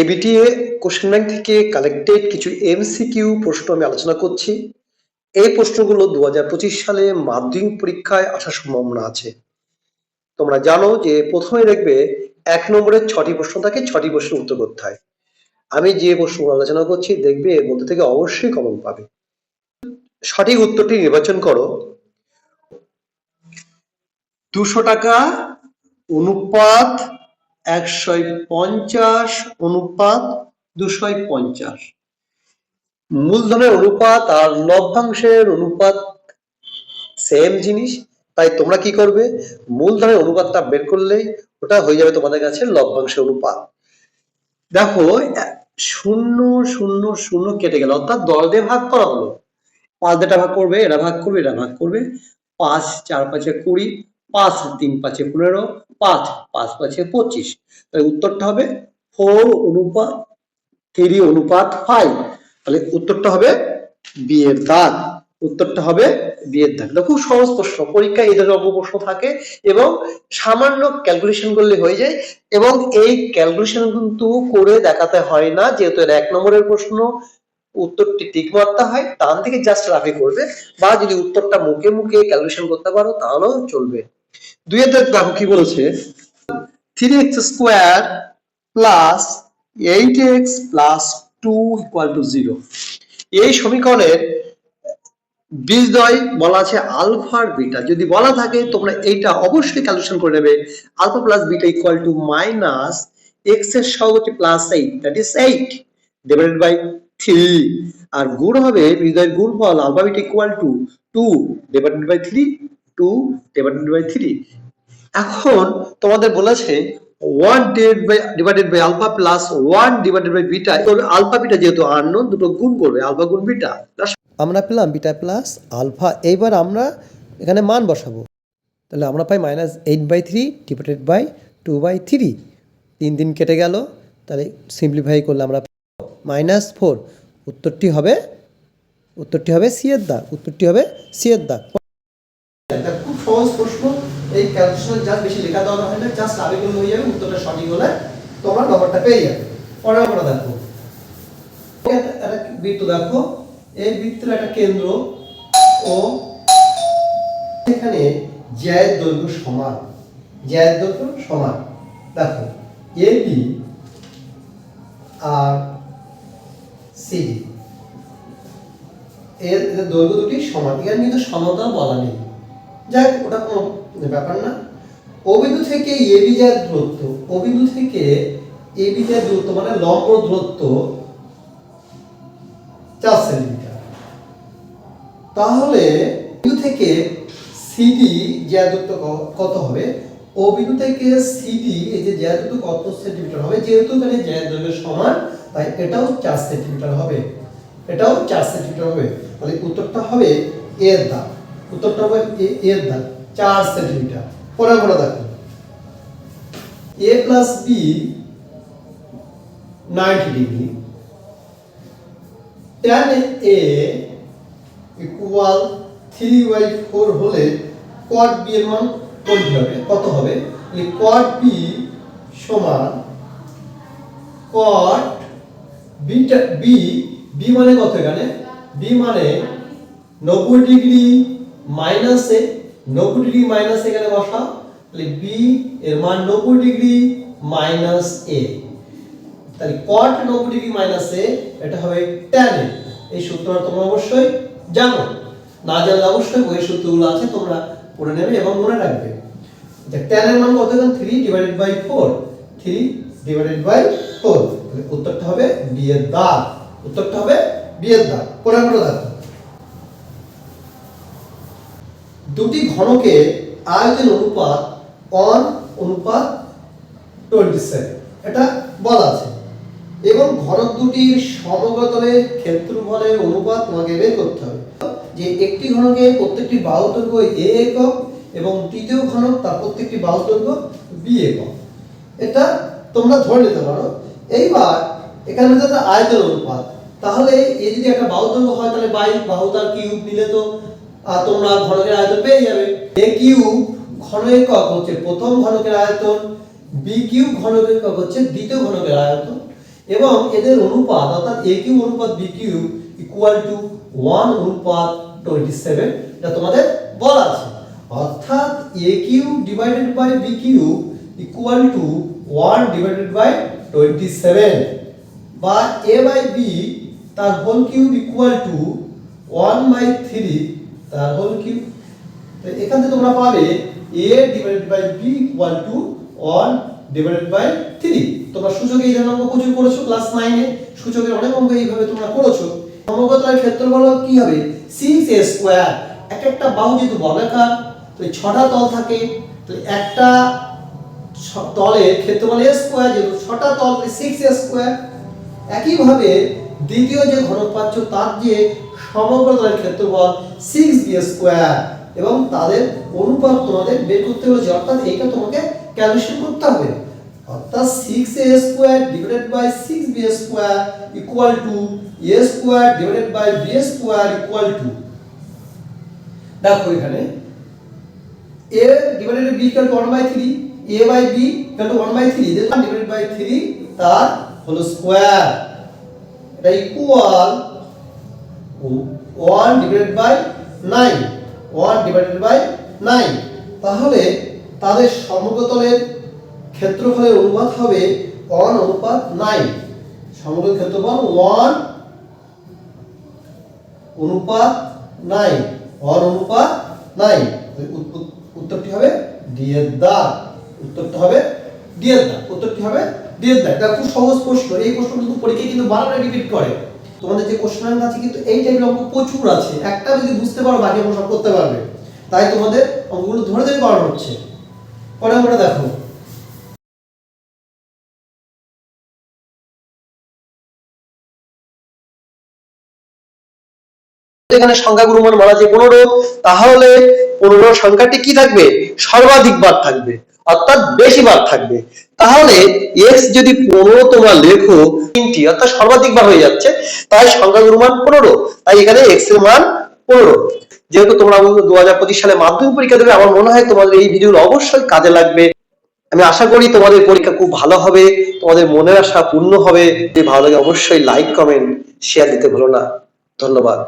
ABTA question bank থেকে collected কিছু MCQ প্রশ্ন আমি আলোচনা করছি। এই প্রশ্নগুলো দুই হাজার পঁচিশ সালে মাধ্যমিক পরীক্ষায় আসার সম্ভাবনা আছে। তোমরা জানো যে প্রথমে দেখবে এক নম্বরের ছটি প্রশ্ন থাকে, ছটি প্রশ্নের উত্তর করতে হয় আমি যে প্রশ্নগুলো আলোচনা করছি, দেখবে এর মধ্যে থেকে অবশ্যই কমন পাবে। সঠিক উত্তরটি নির্বাচন করো। দুশো টাকা অনুপাত একশো পঞ্চাশ অনুপাত দুশো পঞ্চাশ। মূলধনের অনুপাত আর লভ্যাংশের অনুপাত সেম জিনিস, তাই তোমরা কি করবে? মূলধনের অনুপাতটা বের করলেই ওটা হয়ে যাবে তোমাদের কাছে লভ্যাংশের অনুপাত। দেখো, শূন্য শূন্য শূন্য কেটে গেল, অর্থাৎ দশ দিয়ে ভাগ করা হলো। পাঁচ দিয়ে ভাগ করবে, এরা ভাগ করবে, এরা ভাগ করবে। পাঁচ, চার, পাঁচে কুড়ি পাঁচ তিন পাঁচে পনেরো, পাঁচ পাঁচ পাঁচে পঁচিশ। তাহলে উত্তরটা হবে ফোর অনুপাত থ্রি অনুপাত ফাইভ তাহলে উত্তরটা হবে বিয়ের দাগ। উত্তরটা হবে বিয়ের দাগ। খুব সহজ প্রশ্ন। পরীক্ষায় এই ধরনের প্রশ্ন থাকে এবং সামান্য ক্যালকুলেশন করলে হয়ে যায় এবং এই ক্যালকুলেশন কিন্তু করে দেখাতে হয় না, যেহেতু এটা এক নম্বরের প্রশ্ন। উত্তরটি টিক মারতে হয়, ডান থেকে জাস্ট রাফি করবে বা যদি উত্তরটা মুখে মুখে ক্যালকুলেশন করতে পারো তাহলেও চলবে। দাগ দেখো কি বলেছে? Three x square plus eight x plus two equal to zero এই সমীকরণের বলা আছে আলফা আর বিটা। যদি বলা থাকে, তোমরা এইটা অবশ্যই ক্যালকুলেশন করে নেবে। Alpha plus beta equal to minus এক্সের সহগতি plus eight that is eight divided by three আর গুণ হবে বীজদ্বয়ের গুণফল alpha beta equal to two divided by three two divided by three এখন তোমাদের বলেছে one divided by divided by alpha plus one divided by beta alpha beta যেহেতু unknown দুটো গুণ করবে আলফা গুণ বিটা আমরা পেলাম বিটা প্লাস আলফা এইবার আমরা এখানে মান বসাবো। তাহলে আমরা পাই minus eight by three divided by two by three তিন দিন কেটে গেল, তাহলে সিম্পলিফাই করলে আমরা মাইনাস ফোর উত্তরটি হবে উত্তরটি হবে সি এর দাগ উত্তরটি হবে সি এর দাগ এটা খুব সহজ প্রশ্ন এই ক্যালকুলেশন যা বেশি লেখা দেওয়া হয় না জাস্ট আবেগুলো হয়ে যাবে, উত্তরটা সঠিক হলে তোমরা নম্বরটা পেয়ে যাবে। পরের আমরা দেখো। একটা বৃত্ত দেখো। এই বৃত্তের একটা কেন্দ্র ও এখানে জ্যায়ের দৈর্ঘ্য সমান। জ্যায়ের দৈর্ঘ্য সমান। দেখো এ বি আর সিডি এর দৈর্ঘ্য দুটি সমান। এখানে কিন্তু সমতা বলা নেই। যাই হোক, ওটা কোনো ব্যাপার না। ও বিন্দু থেকে এ বি যায় দূরত্ব ও বিন্দু থেকে এ বি যায় দূরত্ব মানে লম্ব দূরত্ব চার সেন্টিমিটার। তাহলে বিন্দু থেকে সিডি জ্যা দূরত্ব কত হবে? ও বিন্দু থেকে সিডি এই যে জ্যা দূরত্ব কত সেন্টিমিটার হবে? যেহেতু এখানে জ্যা দৈর্ঘ্য সমান তাই এটাও চার সেন্টিমিটার হবে। এটাও চার সেন্টিমিটার হবে। তাহলে উত্তরটা হবে এর দাগ। উত্তরটা হবে এর দাগ, চার সেন্টিমিটার। পরে আমরা দেখো। A plus b ninety degree tan a equal three by four হলে কট বি এর মান কোনটি হবে? কত হবে? কট বি সমান কট বিটা বি বি মানে কত এখানে? বি মানে নব্বই ডিগ্রি মাইনাস এ নব্বই ডিগ্রি মাইনাস এখানে বসা তাহলে বি এর মান নব্বই ডিগ্রি মাইনাস এ তাহলে কট নব্বই ডিগ্রি মাইনাস এ এটা হবে ট্যান এই সূত্রটা তোমরা অবশ্যই জানো। না জানলে অবশ্যই বই সূত্রগুলো আছে, তোমরা পড়ে নেবে এবং মনে রাখবে। যে ট্যান এর মান কত এখন? Three divided by four three divided by four উত্তরটা হবে বি এর দাগ। উত্তরটা হবে বি এর দাগ। পরে পরে দেখো। দুটি ঘনকে আয়তন অনুপাত অন অনুপাত টোয়েন্টি সেভেন এটা বলা আছে। এবং ঘনক দুটির সমগতলের ক্ষেত্রফলের অনুপাত তোমাকে বের করতে হবে। যে একটি ঘনকে প্রত্যেকটি বাহু দৈর্ঘ্য এ একক এবং তৃতীয় ঘনক তার প্রত্যেকটি বাহু দৈর্ঘ্য বি একক। এটা তোমরা ধরে নিতে পারো। এইবার এখানে যাতে আয়তন অনুপাত। তাহলে এ যদি একটা বাহু হয়, তাহলে বাই বাহু তার কিউব নিলে তো তোমরা ঘনকের আয়তন পেয়ে যাবে। এ কিউ ঘন একক হচ্ছে প্রথম ঘনকের আয়তন বি কিউব ঘনকের একক হচ্ছে দ্বিতীয় ঘনকের আয়তন এবং এদের অনুপাত, অর্থাৎ এ কিউ অনুপাত b q equal to one অনুপাত টোয়েন্টি সেভেন এটা তোমাদের বলা আছে। অর্থাৎ a q divided by b q equal to one divided by twenty seven বা এ বাই বি তার whole cube equal to one by three তার কিউব তো এখান থেকে তোমরা পাবে a divided by b equal to 1 divided by 3 তোমরা সূচকে এই ধরনের অঙ্ক প্রচুর করেছ ক্লাস 9 এ। সূচকের অনেক অঙ্ক এইভাবে তোমরা করেছ। সমগ্রতলের ক্ষেত্রফল কি হবে? 6a স্কয়ার এক একটা বাহু যেহেতু বর্গাকার তো ছটা তল থাকে। তো একটা তলের ক্ষেত্রফল a স্কয়ার যেহেতু ছটা তল 6a স্কয়ার একইভাবে দ্বিতীয় যে ঘনক পাচ্ছ, তার যে সমগ্র তলের ক্ষেত্রফল সিক্স বি স্কোয়ার এবং তাদের অনুপাত তোমাদের বের করতে হয়েছে অর্থাৎ এইটা তোমাকে ক্যালকুলেশন করতে হবে। অর্থাৎ six a square divided by six b square equal to a square divided by b square equal to দেখো এখানে a divided b 1 by 3 a by b equal to 1 by 3 this one divided by 3 তার হলো square এটা equal 1 divided by 9 1 divided by 9 তাহলে তাদের সমগ্রতলের ক্ষেত্রফলের অনুপাত হবে 1 অনুপাত 9 সমগ্র ক্ষেত্রফল 1 অনুপাত 9 1 অনুপাত 9 উত্তর- উত্তরটি হবে ডি এর দাগ উত্তরটা হবে ডি এর দাগ উত্তরটি হবে ডি এর দাগ এটা খুব সহজ প্রশ্ন। এই প্রশ্ন কিন্তু পরীক্ষায় কিন্তু বারবার রিপিট করে। তোমাদের যে কোশ্চেন আছে কিন্তু এই টাইপের অঙ্ক প্রচুর আছে। একটা যদি বুঝতে পারো, বাকি অঙ্ক সব করতে পারবে। তাই তোমাদের অঙ্কগুলো ধরে ধরে করানো হচ্ছে। পরে অঙ্কটা দেখো। এখানে সংখ্যাগুলো মান বলা যে পনেরো তাহলে পনেরো সংখ্যাটি কি থাকবে? সর্বাধিক বার থাকবে। অর্থাৎ বেশি বার থাকবে। তাহলে এক্স যদি পনেরো তোমরা লেখো তিনটি, অর্থাৎ সর্বাধিক বার হয়ে যাচ্ছে, তাই সংখ্যাগুলোর মান পনেরো, তাই এখানে এক্সের মান পনেরো। যেহেতু তোমরা দু হাজার পঁচিশ সালে মাধ্যমিক পরীক্ষা দেবে, আমার মনে হয় তোমাদের এই ভিডিওগুলো অবশ্যই কাজে লাগবে। আমি আশা করি তোমাদের পরীক্ষা খুব ভালো হবে, তোমাদের মনের আশা পূর্ণ হবে। যদি ভালো লাগে অবশ্যই লাইক কমেন্ট শেয়ার দিতে ভুলো না। ধন্যবাদ।